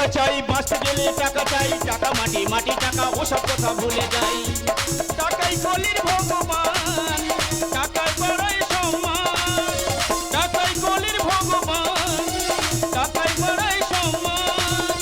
টাকা চাই, বাঁচতে গেলে টাকা চাই, টাকা মাটি মাটি টাকা, ওসব কথা ভুলে যাই। টাকাই কলির ভগবান টাকায় বাড়ায় সম্মান, টাকাই কলির ভগবান, টাকাই বাড়ায় সম্মান।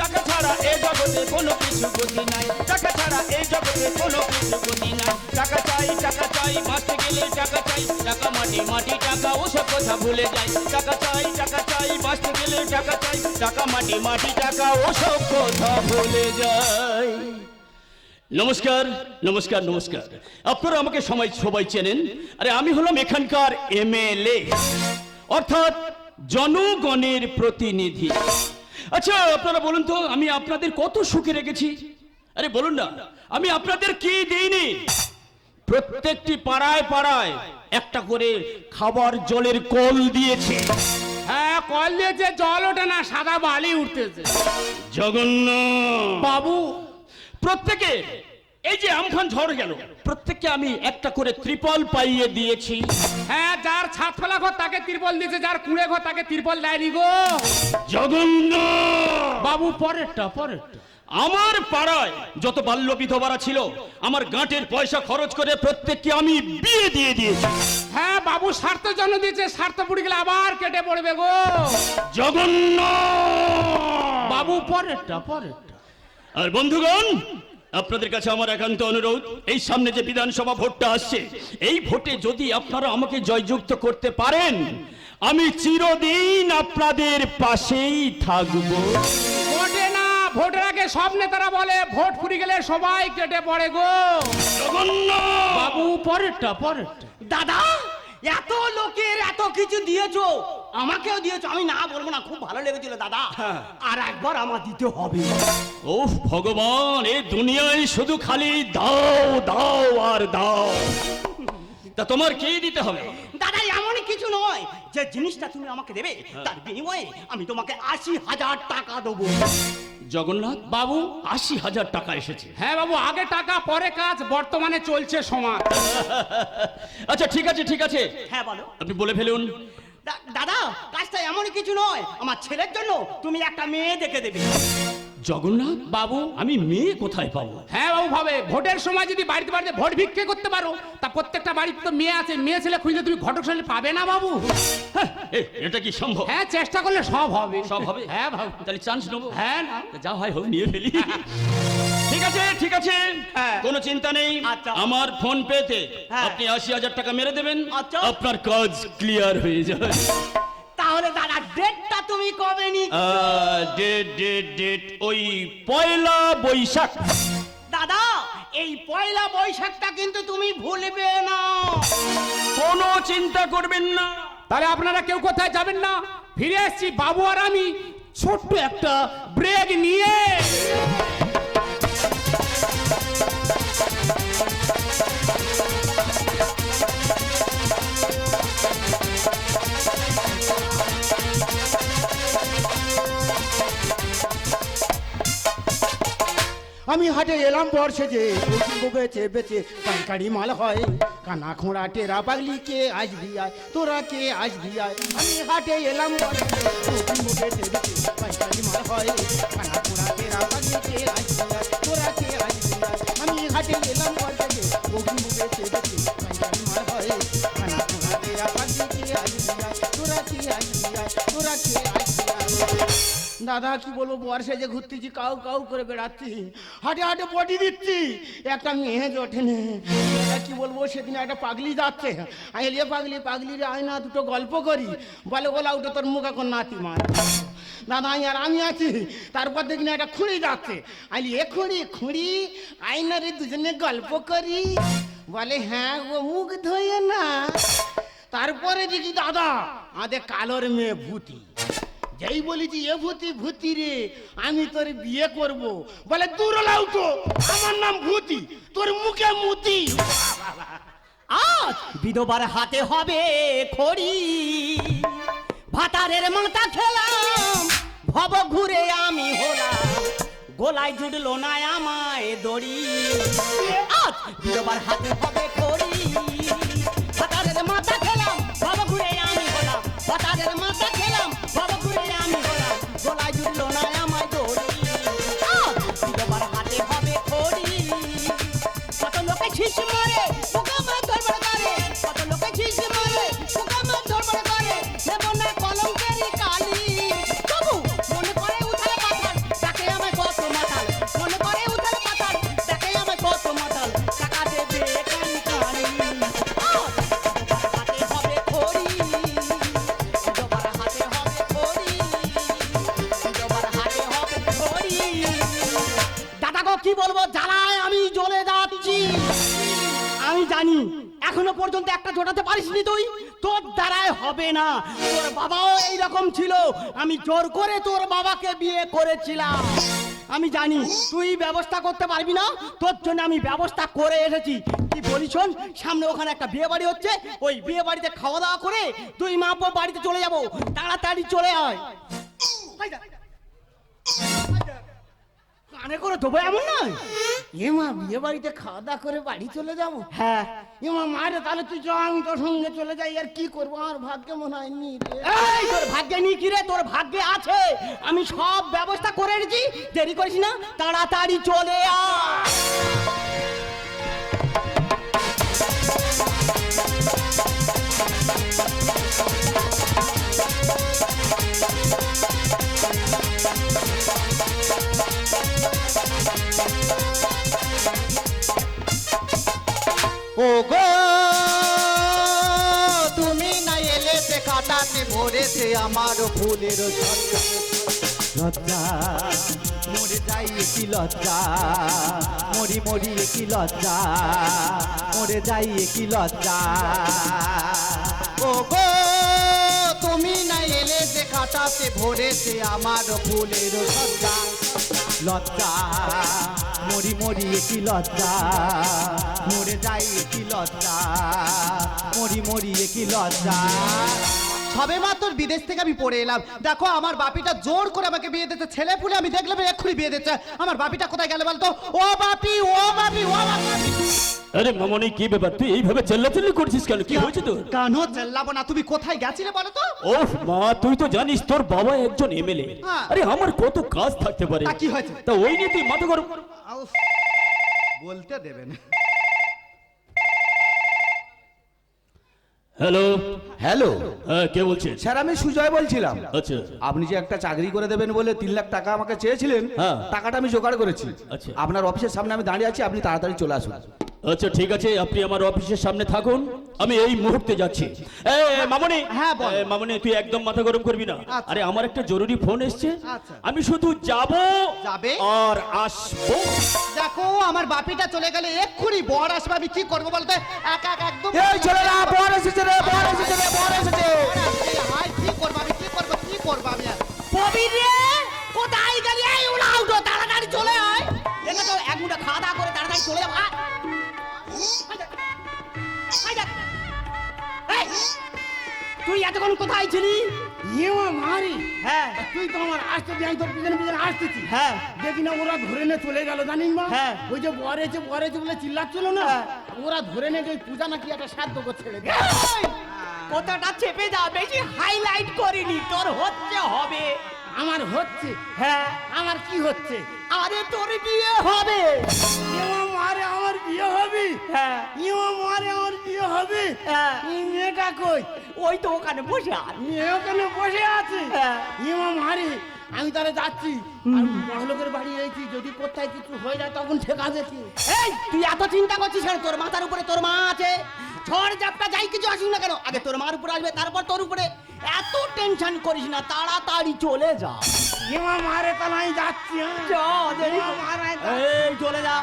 টাকা ছাড়া এই জগতে কোনো কিছু গতি নাই। টাকা ছাড়া এই জগতে কোনো কিছু গতি নাই। টাকা চাই টাকা চাই, বাঁচতে গেলে টাকা চাই, টাকা মাটি মাটি, টাকা, ওসব কথা ভুলে যাই। টাকা চাই টাকা চাই, বাঁচতে গেলে টাকা চাই টাকা, মাটি মাটি টাকা ওসব কথা ভুলে যাই নমস্কার নমস্কার নমস্কার। আপনারা আমাকে সময় সবাই চেনেন। আরে, আমি হলাম এখানকার এমএলএ, অর্থাৎ জনগণের প্রতিনিধি। আচ্ছা আপনারা বলুন তো, আমি আপনাদের কত সুখে রেখেছি? আরে, বলুন না, আমি আপনাদের কি দিইনি? প্রত্যেকটি পাড়ায় পাড়ায় একটা করে খাবার জলের কল দিয়েছে। হ্যাঁ কল দিয়েছে জল ওঠে না সাদা বালি উঠতেছে। জগন্ন বাবু প্রত্যেকে এই যে আমফান ঝড় গেল। প্রত্যেককে আমি একটা করে ত্রিপল পাইয়ে দিয়েছি। হ্যাঁ যার ছাদ ঘর তাকে ত্রিপল দিয়েছে যার কুড়ে ঘর তাকে ত্রিপল দেয়নি গো। জগন্ন বাবু পরেরটা পরেরটা। আমার পাড়ায় যত বাল্য বিধবারা ছিল আমার গাঁটের পয়সা খরচ করে প্রত্যেককে আমি বিয়ে দিয়ে দিয়েছি। হ্যাঁ বাবু স্বার্থের জন্য দিয়েছে স্বার্থ পুড়ে গেলে আবার কেটে পড়বে গো। জগন্ন বাবু পরেরটা পরেরটা। আর বন্ধুগণ আপনাদের কাছে আমার একান্ত অনুরোধ এই সামনে যে বিধানসভা ভোটটা আসছে এই ভোটে যদি আপনারা আমাকে জয়যুক্ত করতে পারেন আমি চিরদিন আপনাদের পাশেই থাকব। ভোটের আগে সব নেতারা বলে ভোট ফুরি গেলে সবাই কেটে পড়ে গো। জগন্ন বাবু পরেরটা পরেরটা। দাদা এত লোকের এত কিছু দিয়েছ আমাকেও দিয়েছ আমি না বলব না খুব ভালো লেগেছিল দাদা। আর একবার আমার দিতে হবে। ওফ ভগবান এই দুনিয়ায় শুধু খালি দাও দাও আর দাও। তা তোমার কি দিতে হবে? দাদা কিছু নয়। যে জিনিসটা তুমি আমাকে দেবে তার বিনিময়ে আমি তোমাকে আশি হাজার টাকা দেবো। জগন্নাথ বাবু আশি হাজার টাকা এসেছে। হ্যাঁ বাবু আগে টাকা পরে কাজ বর্তমানে চলছে সমাজ। আচ্ছা ঠিক আছে ঠিক আছে। হ্যাঁ বলো। আপনি বলে ফেলুন। দাদা কাজটা এমন কিছু নয়। আমার ছেলের জন্য তুমি একটা মেয়ে দেখে দেবে। জগন্নাথ বাবু আমি মেয়ে কোথায় পাবো? হ্যাঁ বাবু ভাবে ভোটের সময় যদি বাড়িতে বাড়িতে ভোট ভিক্ষে করতে পারো তা প্রত্যেকটা বাড়িতে তো মেয়ে আছে মেয়ে ছেলে খুঁজলে তুমি ঘটক ছেলে পাবে না বাবু? হ্যাঁ, এটা কি সম্ভব? হ্যাঁ চেষ্টা করলে সব হবে। সব হবে? হ্যাঁ বাবু। তাহলে চান্স নেব? হ্যাঁ যা হয় হোক নিয়ে ফেলি। ঠিক আছে ঠিক আছে। হ্যাঁ। কোনো চিন্তা নেই। আচ্ছা। আমার ফোন পেতে হ্যাঁ। আপনি আশি হাজার টাকা মেরে দেবেন। আচ্ছা। আপনার কাজ ক্লিয়ার হয়ে যাবে তাহলে দাদা ডেটটা তুমি কবে নি ডেট ডেট ডেট ওই পয়লা বৈশাখ। দাদা এই পয়লা বৈশাখটা কিন্তু তুমি ভুলবে না। কোনো চিন্তা করবেন না। তাহলে আপনারা কেউ কোথায় যাবেন না? ফিরে এসেছি বাবু আর আমি ছোট্ট একটা ব্রেক নিয়ে। আমি হাটে এলাম বর্ষে যে বেঁচে বেচে পাইকারি মাল হয়। কানা খোঁড়া টেরা পাগলি কে আজ দিয়ায়, তোরা কে আজ দিয়ায়? আমি হাটে এলাম বর্ষে বেঁচে বেচে পাইকারি মাল হয়। কানা খোঁড়া টেরা পাগলি কে আজ দিয়ায়, তোরা কে আজ দিয়ায়? আমি হাটে এলাম দাদা, কি বলব বর্ষে যে ঘুরতেছি, কাউ কাউ করে বেড়াচ্ছি। হাটে হাটে বডি দিচ্ছি। একটা মেয়ে জোটেনি কি বলব, সেদিন একটা পাগলি যাচ্ছে। আমি এলিয়ে পাগলি পাগলি রে আয় না দুটো গল্প করি। বলে বলা উঠে, তোর মুখ এখন নাতি মার দাদা আর আমি আছি। তারপর দেখি না, একটা খুঁড়ি যাচ্ছে। আইলি এ খুঁড়ি খুঁড়ি আয়না রে দুজনে গল্প করি। বলে হ্যাঁ ও মুখ ধোয়ে না। তারপরে দেখি, দাদা, আমাদের কালোর মেয়ে ভূতি। যেই বলেছি এ ভূতি ভূতি রে, আমি তোর বিয়ে করব। বলে, দূর লাউ তো, আমার নাম ভূতি, তোর মুখে মুতি। আজ বিধবার হাতে হবে খড়ি, ভাতারের মাথা খেলাম, ভব ঘুরে আমি হলাম, গোলায় জুড়লো না আমায় দড়ি। আজ বিধবার হাতে হবে খড়ি। ছিল, আমি জোর করে তোর বাবাকে বিয়ে করেছিলাম। আমি জানি, তুই ব্যবস্থা করতে পারবি না, তোর জন্য আমি ব্যবস্থা করে এসেছি। কি বলিস সামনে ওখানে একটা বিয়ে বাড়ি হচ্ছে, ওই বিয়ে বাড়িতে খাওয়া দাওয়া করে তুই মা বাড়িতে চলে যাব। তাড়াতাড়ি চলে আয়। কানে করে দেবো এমন নয়? এ মা বিয়ে বাড়িতে খাওয়া দাওয়া করে বাড়ি চলে যাব? হ্যাঁ। এ মা মারে তাহলে তুই চ আমি তোর সঙ্গে চলে যাই আর কি করব? আমার ভাগ্যে মনে হয় নি রে। এই তোর ভাগ্যে নি কি রে? তোর ভাগ্যে আছে। আমি সব ব্যবস্থা করে রেখেছি দেরি করিস না তাড়াতাড়ি চলে আয়। ও কাটাতে ভরেছে আমার ফুলের লজ্জা, মরে যাই কি লজ্জা, মরি মরি কি লজ্জা, মরে যাই কি লজ্জা। ও গো তুমি না এলে সে কাটাতে ভরেছে আমার ফুলের সজ্জা লজ্জা, মরি মরি কি লজ্জা, মরে যাই কি লজ্জা, মরি মরি কি লজ্জা। সবে মাত্র বিদেশ থেকে আমি পড়ে এলাম। দেখো আমার বাপিটা জোর করে আমাকে বিয়ে দিতে ছেলে পুলে আমি দেখলাম এক্ষুনি বিয়ে দিচ্ছে আমার বাপিটা কোথায় গেলে বলতো? ও বাপি ও বাপি ও বাপি। আরে মামনি কি ব্যাপার? তুই এইভাবে চেল্লাচিল্লি করছিস কেন? কি হয়েছে তোর? কেন চেল্লাবো না? তুমি কোথায় গেছিলে বলো তো ও মা তুই তো জানিস তোর বাবা একজন এমএলএ। হ্যাঁ। আরে আমার কত কাজ থাকতে পারে। কি হয়েছে? তা ওই নিয়ে তুই মাথা গরম বলতে দেবেন হ্যালো হ্যালো হ্যাঁ কে বলছেন? স্যার আমি সুজয় বলছিলাম। আচ্ছা। আপনি যে একটা চাকরি করে দেবেন বলে তিন লাখ টাকা আমাকে চেয়েছিলেন হ্যাঁ। টাকাটা আমি জোগাড় করেছি। আচ্ছা। আপনার অফিসের সামনে আমি দাঁড়িয়ে আছি আপনি তাড়াতাড়ি চলে আসুন। আচ্ছা ঠিক আছে আপনি আমার অফিসের সামনে থাকুন। আমি এই মুহূর্তে যাচ্ছি এ মামনি হ্যাঁ, বল। এ, মামনি তুই একদম মাথা গরম করবি না আচ্ছা। আরে আমার একটা জরুরি ফোন এসছে আচ্ছা। আমি শুধু যাব যাবে? আর আসব দেখো আমার বাপিটা চলে গেলে এক্ষুনি বর আসবে আমি কি করব বলতে এক এক একদম এই বর এসেছে রে বর এসেছে রে বর এসেছে কি করব আমি কি করব কি করব আমি আর? প্রবীর রে কোথায় গেলি এই উড়া উঠো তাড়াতাড়ি চলে আয় দেখো তো এক মুঠো খাওয়া দাওয়া করে তাড়াতাড়ি চলে যাব আয়। আয় দেখ। আয় দেখ। তুই এতক্ষণ কোথায় ছিলি? এ মা মারি হ্যাঁ তুই তো আমার আসতে আমি তোর পিছনে পিছনে আসতেছি। হ্যাঁ। দেখি না ওরা ধরে নিয়ে চলে গেল জানিস মা? হ্যাঁ। ওই যে বরেছে বরেছে বলে চিল্লাচ্ছিল না? ওরা ধরে নিয়ে ওই পূজা নাকি একটা সাধ্য করে ছেড়ে দেয় এই, কথাটা চেপে যা বেশি হাইলাইট করিনি তোর হচ্ছে হবে। আমার হচ্ছে? হ্যাঁ। আমার কি হচ্ছে? আরে তোর বিয়ে হবে। বিয়ে হবে? হ্যাঁ। এ মারে আমার বিয়ে হবে? হ্যাঁ। মেয়েটা কই? ওই তো ওখানে বসে আছ। মেয়ে ওখানে বসে আছে? হ্যাঁ। ইমা মারি। আমি তাহলে যাচ্ছি। আর লোকের বাড়ি এইছি যদি কোথায় কিছু হয়ে যায় তখন ঠেকা দেখি। এই তুই এত চিন্তা করছিস কেন? তোর মাথার উপরে তোর মা আছে। ঝড় ঝাপটা যাই কিছু আসুক না কেন আগে তোর মার উপরে আসবে তারপর তোর উপরে। এত টেনশন করিস না তাড়াতাড়ি চলে যা। ইমা মারে তাহলে আমি যাচ্ছি হ্যাঁ। চলে যা।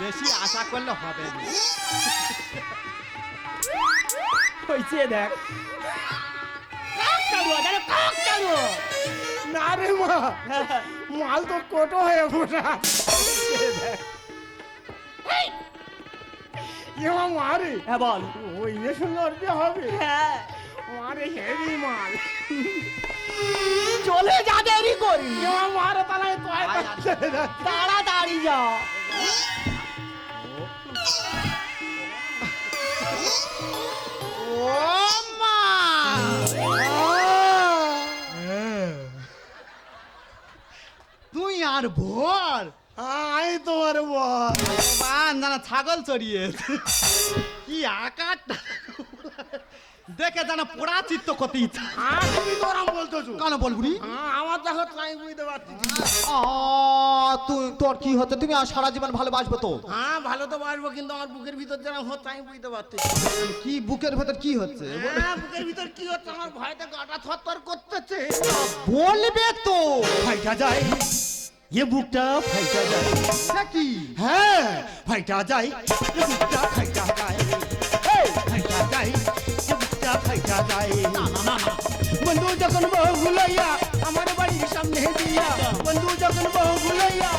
বেশি আশা করলে হবে না। হয়েছে দেখ। না রে মা মাল তো কোটো হয়ে বসা মারে হ্যাঁ বল। ওই সঙ্গে ওর হবে। হ্যাঁ। মারে হেভি মাল। চলে যা দেরি করি। ইমা মারে তাহলে। তাড়াতাড়ি যা। ও মা। তুই আর ভোর? আমি তোমার বল। জানা ছাগল চড়িয়ে কি আকারটা দেখে জানা পোড়া চিত্ত ইচ্ছা আর তুমি তো ওরম বলতেছো। কেন বলবুনি? হ্যাঁ, আমার দেখো তাই বুঝতে পারছি তুই তোর কি হচ্ছে? তুমি আর সারা জীবন ভালোবাসবো তো? হ্যাঁ ভালো তো বাসবো কিন্তু আমার বুকের ভিতর যেন হতো আমি বুঝতে পারছি কি বুকের ভেতর কি হচ্ছে? হ্যাঁ, বুকের ভিতর কি হচ্ছে আমার ভয়তে গাটা থরথর করতেছে। বলবে তো। ফাইটা যায় এ বুকটা ফাইটা যায়। সে কি? হ্যাঁ ফাইটা যায় এ বুকটা ফাইটা যায়। এই, ফাইটা ফাইটা যায়। বন্ধু যখন বহু গুলাইয়া আমার বাড়ির সামনে দিয়া বন্ধু যখন বহু গুলাইয়া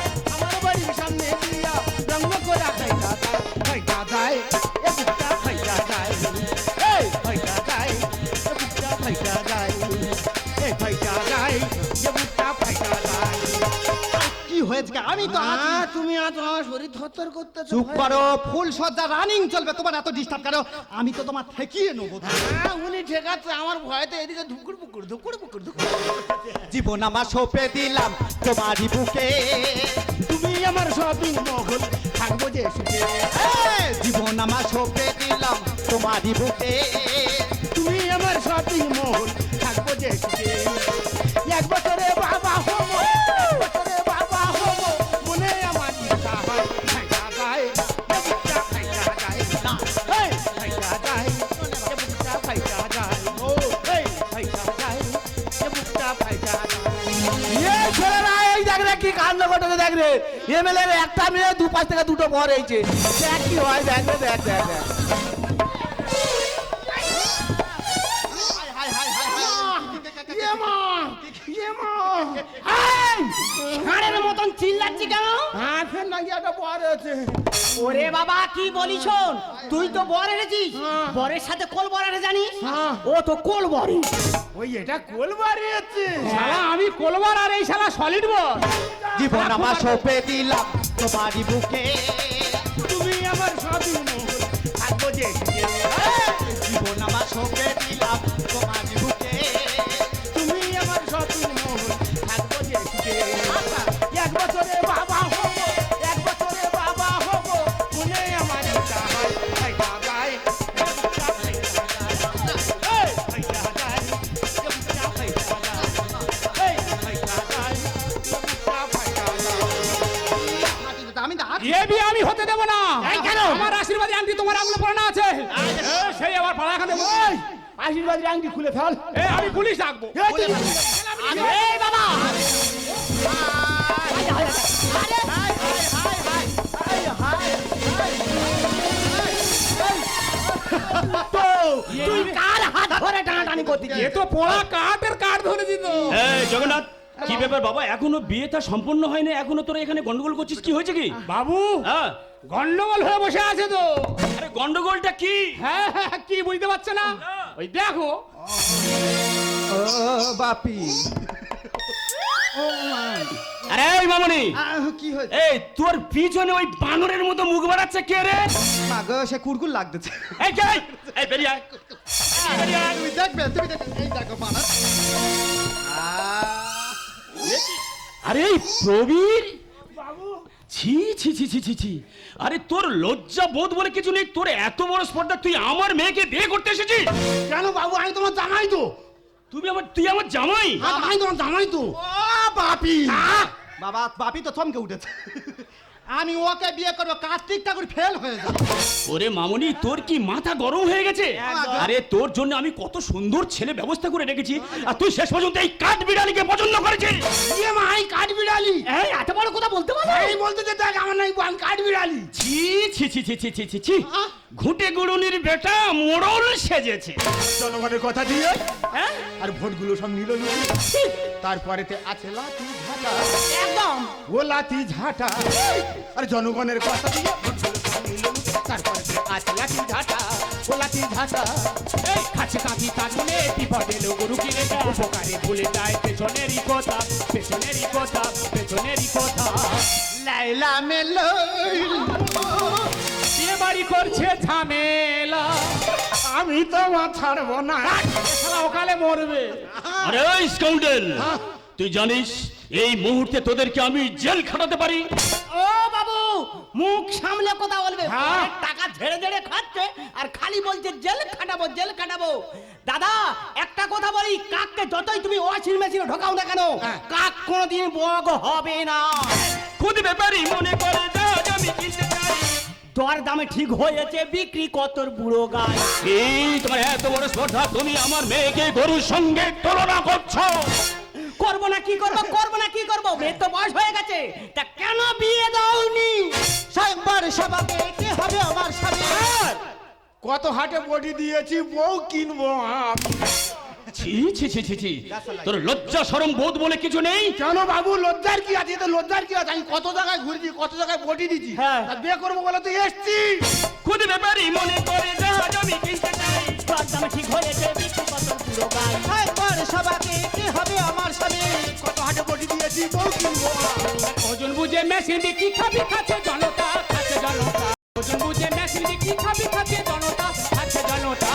আমি তো আছি। আহ, তুমি আজ আমার শরীর থরথর করতেছো চুপ করো ফুল সজ্জা রানিং চলবে তোমার এত ডিস্টার্ব করো আমি তো তোমার ঠেকিয়ে নেব। হ্যাঁ, উনি ঠেকাচ্ছে আমার ভয়তে এদিকে ধুকুর পুকুর ধুকুর পুকুর ধুকুর জীবন আমার সপে দিলাম তোমারই বুকে। তুমি আমার শপিং মহল থাকব যে সুখে। এই, জীবন আমার সপে দিলাম তোমারই বুকে। তুমি আমার শপিং মহল থাকব যে সুখে। এক এমএলএ একটা মেয়ে দু পাঁচ থেকে দুটো ঘর হয়েছে দেখ কি হয়, দেখ দেখ দেখ দেখ। চিল্লাচ্ছি কেন? হ্যাঁ নাকি একটা বর আছে। ওরে বাবা কি বলি শোন? তুই তো বর এনেছিস। বরের সাথে কোল বর আনে জানিস? হ্যাঁ। ও তো কোল বর ওই এটা কোল বাড়ি আছে শালা আমি কোলবার আর এই শালা সলিড বল জীবন আমার সপে দিলাম তোমারই বুকে। তুমি আমার সবই মোহর থাকব যে। জীবন আমার সপে দিলাম আশীর্বাদী আংটি তোমার আঙুলে পড়ানো আছে? সেই আবার পাড়া খাতে আশীর্বাদ আংটি খুলে ফেল। এ আমি পুলিশ ডাকবো। এই বাবা! তুই কার হাত ধরে টানাটানি করতে এ তো পোড়া কাঠের কাঠ ধরে দিত এই জগন্নাথ কি ব্যাপার বাবা? এখনও বিয়েটা সম্পূর্ণ হয়নি? এখনও তোরা এখানে গন্ডগোল করছিস? কি হয়েছে কি? বাবু হ্যাঁ। গন্ডগোল হয়ে বসে আছে তো। আরে গন্ডগোলটা কি? হ্যাঁ হ্যাঁ, কি বুঝতে পারছে না? ওই দেখো। ও বাপি। আরে এই মামনি। আহ, কি হয়েছে? এই তোর পিছনে ওই বানরের মতো মুখ বাড়াচ্ছে কে রে? গো সে কুরকুর লাগতেছে। এই কে? এই বেরিয়ে আয়। এই, বেরিয়ে আয়। তুমি দেখবে তুমি দেখবে। এই দেখো মানা আরে এই প্রবীর? ছি ছি ছি ছি ছি ছি। আরে তোর লজ্জা বোধ বলে কিছু নেই তোর এত বড় স্পর্ধা তুই আমার মেয়েকে বিয়ে করতে এসেছিস? কেন বাবু? আমি তোমার জামাই তো। তুমি আমার তুই আমার জামাই? আমি তোমার জামাই তো। ও বাপি। বাবা বাপি তো থমকে উঠেছে। আমি ওকে বিয়ে করব কার্তিক ঠাকুর ফেল হয়ে যাবে। ওরে মামনি তোর কি মাথা গরম হয়ে গেছে? আরে তোর জন্য আমি কত সুন্দর ছেলে ব্যবস্থা করে রেখেছি আর তুই শেষ পর্যন্ত এই কাঠ বিড়ালিকে পছন্দ করেছিস। ইয়ে মা এই কাঠ বিড়ালি এই এত বড় কথা বলতে পারো এই বলতে যে দেখ আমার নাই আমি কাঠ বিড়ালি ছি ছি ছি ছি ছি ছি ছি। ছি ঘুঁটে গুড়ুনির বেটা মোড়ল সেজেছে। জনগণের কথা দিয়ে হ্যাঁ? আর ভোটগুলো সব নিল নিল তারপরেতে আছে লাঠি ঝাঁটা একদম। ও ঝাঁটা। আর জনগণের কথা দিয়ে লাঠি ঝাঁটা ও ঝাঁটা। এই কাছে কাঁথি কাঁদলে বিপদে লোগরু কিনে উপকারে ভুলে যায় পেছনেরই কথা পেছনেরই কথা পেছনেরই কথা। লাইলা মেলো। বিয়ে বাড়ি করছে ঝামেলা? আমি তো মা ছাড়বো না। ওকালে মরবে আরে ওই তুই জানিস এই মুহূর্তে তোদেরকে আমি জেল খাটাতে পারি। ও বাবু মুখ সামলে কথা বলবে। হ্যাঁ। টাকা ঝেড়ে ঝেড়ে খাচ্ছে আর খালি বলছে জেল খাটাবো জেল খাটাবো। দাদা একটা কথা বলি কাককে যতই তুমি ওয়াশিং মেশিনে ঢোকাও না কেন হ্যাঁ। কাক কোনোদিন বগ হবে না। খুদ ব্যাপারী মনে করে আমি কিনতে চাই। দর দামে ঠিক হয়েছে বিক্রি কতর বুড়ো গায় এই তোমার এত বড় স্পর্ধা তুমি আমার মেয়েকে গরুর সঙ্গে তুলনা করছ। করব না কি করব করব না কি করব? মেয়ের তো বয়স হয়ে গেছে। তা কেন বিয়ে দাওনি? সাইবার সবাকে কে হবে আমার স্বামী? কত হাটে বডি দিয়েছি বউ কিনবো আমি। ছি ছি ছি ছি ছি। তোর লজ্জা সরম বোধ বলে কিছু নেই? কেন বাবু লজ্জার কি আছে? লজ্জার কি আছে? আমি কত জায়গায় ঘুরছি কত জায়গায় বডি দিচ্ছি? হ্যাঁ। তা বিয়ে করব বলে তুই এসছি। খুদ ব্যাপারী মনে করে জাহাজ আমি কিনতে চাই। দর দামে ঠিক হয়েছে বিক্রি কতর বুড়ো গায় সাইবার সবাকে কে হবে আমার স্বামী? কত হাটে বডি দিয়েছি বউ কিনবো। ওজন বুঝে মেশিন কি খাবি খাচ্ছে জনতা খাচ্ছে জনতা। ওজন বুঝে মেশিন কি খাবি খাচ্ছে জনতা খাচ্ছে জনতা।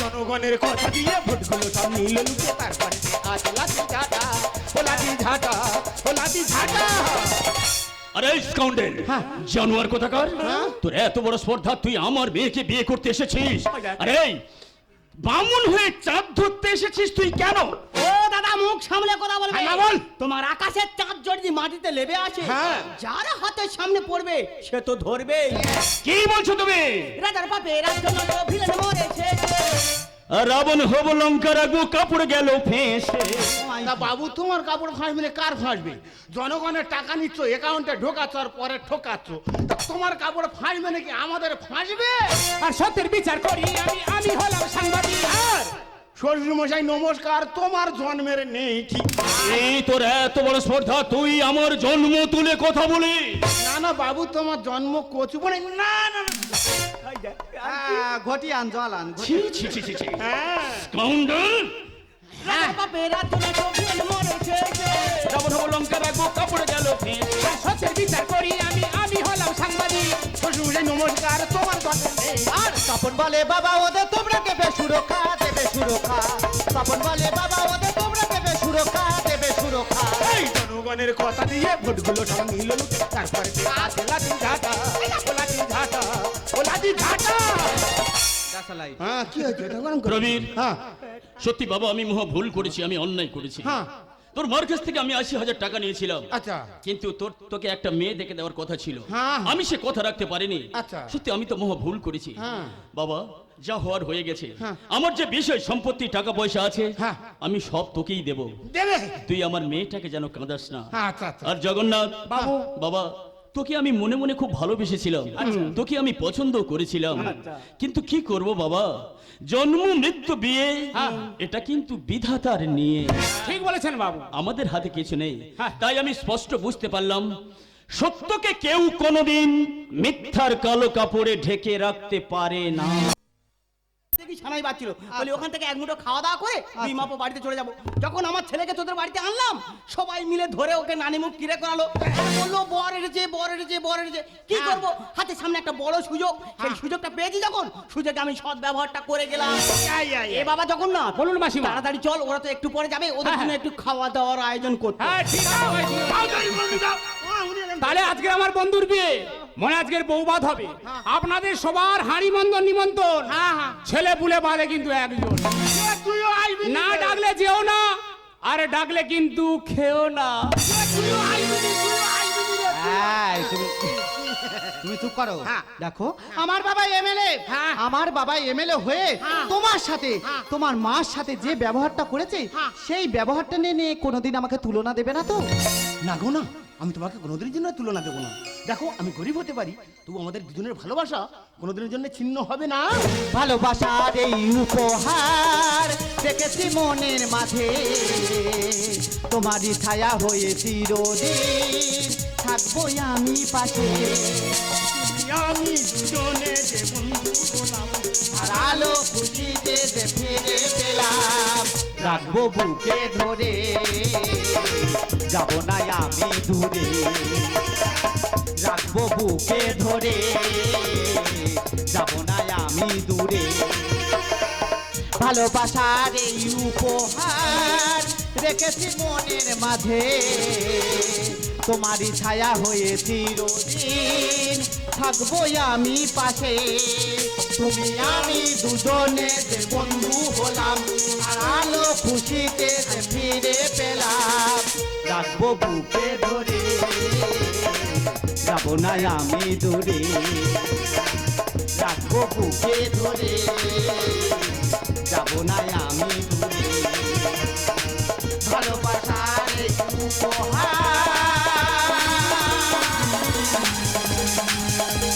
জনগণের কথা দিয়ে ভোটগুলো সব নিল লুকে তারপরে আজ লাঠি ঝাঁটা? ও লাঠি ঝাঁটা ও লাঠি ঝাঁটা। আরে স্কাউন্ডেল জানোয়ার কোথাকার? তোর এত বড় স্পর্ধা তুই আমার মেয়েকে বিয়ে করতে এসেছিস? আরে বামুন হয়ে চাঁদ ধরতে এসেছিস তুই কেন? ও দাদা মুখ সামলে কথা বলবে। হ্যাঁ, না বল। তোমার আকাশের চাঁদ যদি মাটিতে লেবে আছে হ্যাঁ। যার হাতে সামনে পড়বে সে তো ধরবে কি বলছো তুমি? রাজার বাপে রাজ্য ভিলেন মরেছে। রাবণ হব লঙ্কা রাখব কাপড় গেল ফেঁসে। তা বাবু তোমার কাপড় ফাঁসবে কার ফাঁসবে? জনগণের টাকা নিচ্ছ অ্যাকাউন্টে ঢোকাচ্ছ আর পরে ঠোকাচ্ছ। তা তোমার কাপড় ফাঁসবে নাকি আমাদের ফাঁসবে? আর সত্যের বিচার করি আমি আমি হলাম সাংবাদিক। আর? শ্বশুর মশাই নমস্কার তোমার জন্মের নেই ঠিক। এই তোর এত বড় স্পর্ধা তুই আমার জন্ম তুলে কথা বলি না না বাবু তোমার জন্ম কচু বলে না না। ঘটি আন জল আন ছি ছি ছি ছি ছি। হ্যাঁ। স্কাউন্ডেল আর সত্যের বিচার করি আমি আমি হলাম সাংবাদিক। শ্বশুর নমস্কার তোমার জন্মের আর কাপন বলে বাবা ওদের তোমরা দেবে সুরক্ষা দেবে সুরক্ষা। কাপন বলে বাবা ওদের তোমরা দেবে সুরক্ষা দেবে সুরক্ষা। এই জনগণের কথা দিয়ে ভোটগুলো সব নিল তারপরে হ্যাঁ কি হয়েছে? হ্যাঁ। সত্যি বাবা আমি মহা ভুল করেছি আমি অন্যায় করেছি। হ্যাঁ। তোর মার কাছ থেকে আমি আশি হাজার টাকা নিয়েছিলাম। আচ্ছা। কিন্তু তোর তোকে একটা মেয়ে দেখে দেওয়ার কথা ছিল। হ্যাঁ। আমি সে কথা রাখতে পারিনি। আচ্ছা। সত্যি আমি তো মহা ভুল করেছি। হ্যাঁ। বাবা যা হওয়ার হয়ে গেছে। আমার যে বিষয় সম্পত্তি টাকা পয়সা আছে হ্যাঁ। আমি সব তোকেই দেব। তুই আমার মেয়েটাকে যেন কাঁদাস না। হ্যাঁ, আচ্ছা আচ্ছা। আর জগন্নাথ বাবু। তোকে আমি মনে মনে খুব ভালোবেসেছিলাম। তোকে আমি পছন্দ করেছিলাম। কিন্তু কি করব বাবা? জন্ম মৃত্যু বিয়ে এটা কিন্তু বিধাতার নিয়ে। ঠিক বলেছেন বাবু। আমাদের হাতে কিছু নেই। হ্যাঁ। তাই আমি স্পষ্ট বুঝতে পারলাম সত্যকে কেউ কোনোদিন মিথ্যার কালো কাপড়ে ঢেকে রাখতে পারে না। দেখি সানাই বাচ্ছিল? বলি ওখান থেকে এক মুঠো খাওয়া দাওয়া করে দুই মাপো বাড়িতে চলে যাব। যখন আমার ছেলেকে তোদের বাড়িতে আনলাম সবাই মিলে ধরে ওকে নানি মুখ কিরে করালো বলল বর এসেছে বর এসেছে বর এসেছে। কি করব? হাতের সামনে একটা বড় সুযোগ। সেই সুযোগটা পেয়েছি যখন। সুযোগে আমি সৎ ব্যবহারটা করে গেলাম। এ বাবা যখন না বলুন মাসিমা। তাড়াতাড়ি চল ওরা তো একটু পরে যাবে। ওদের হ্যাঁ, জন্য হ্যাঁ। একটু খাওয়া দাওয়ার আয়োজন করতে। হ্যাঁ তাহলে আজকে আমার বন্ধুর বিয়ে। মনে আজকের বৌবাদ হবে। আপনাদের সবার হাঁড়ি মন্দন নিমন্ত্রণ। ছেলে পুলে বাদে কিন্তু একজন। তুইও না ডাকলে যেও না আরে ডাকলে কিন্তু খেও না। তুমি চুপ করো। হ্যাঁ। দেখো আমার বাবা এমএলএ। আমার বাবা এমএলএ হয়ে তোমার সাথে তোমার মার সাথে যে ব্যবহারটা করেছে সেই ব্যবহারটা নিয়ে নিয়ে কোনোদিন আমাকে তুলনা দেবে না তো? না গো না আমি তোমাকে কোনোদিনের জন্য তুলনা দেবো না। দেখো আমি গরিব হতে পারি তবু আমাদের দুজনের ভালোবাসা কোনোদিনের জন্য ছিন্ন হবে না। ভালোবাসার এই উপহার দেখেছি মনের মাঝে। তোমারই ছায়া হয়ে চিরদিন থাকব আমি পাশে। আমি দুজনে যে বন্ধু হলাম। আর আলো খুশিতে যে ফিরে পেলাম। রাখব বুকে ধরে। যাব না আমি দূরে। রাখব বুকে ধরে। যাব না আমি দূরে। ভালোবাসার এই উপহার রেখেছি মনের মাঝে। তোমারই ছায়া হয়ে চিরদিন থাকব আমি পাশে। তুমি আমি দুজনে যে বন্ধু হলাম আলো খুশিতে ফিরে পেলাম। রাখব বুকে ধরে, যাব না আমি দূরে। রাখব বুকে ধরে, যাব না আমি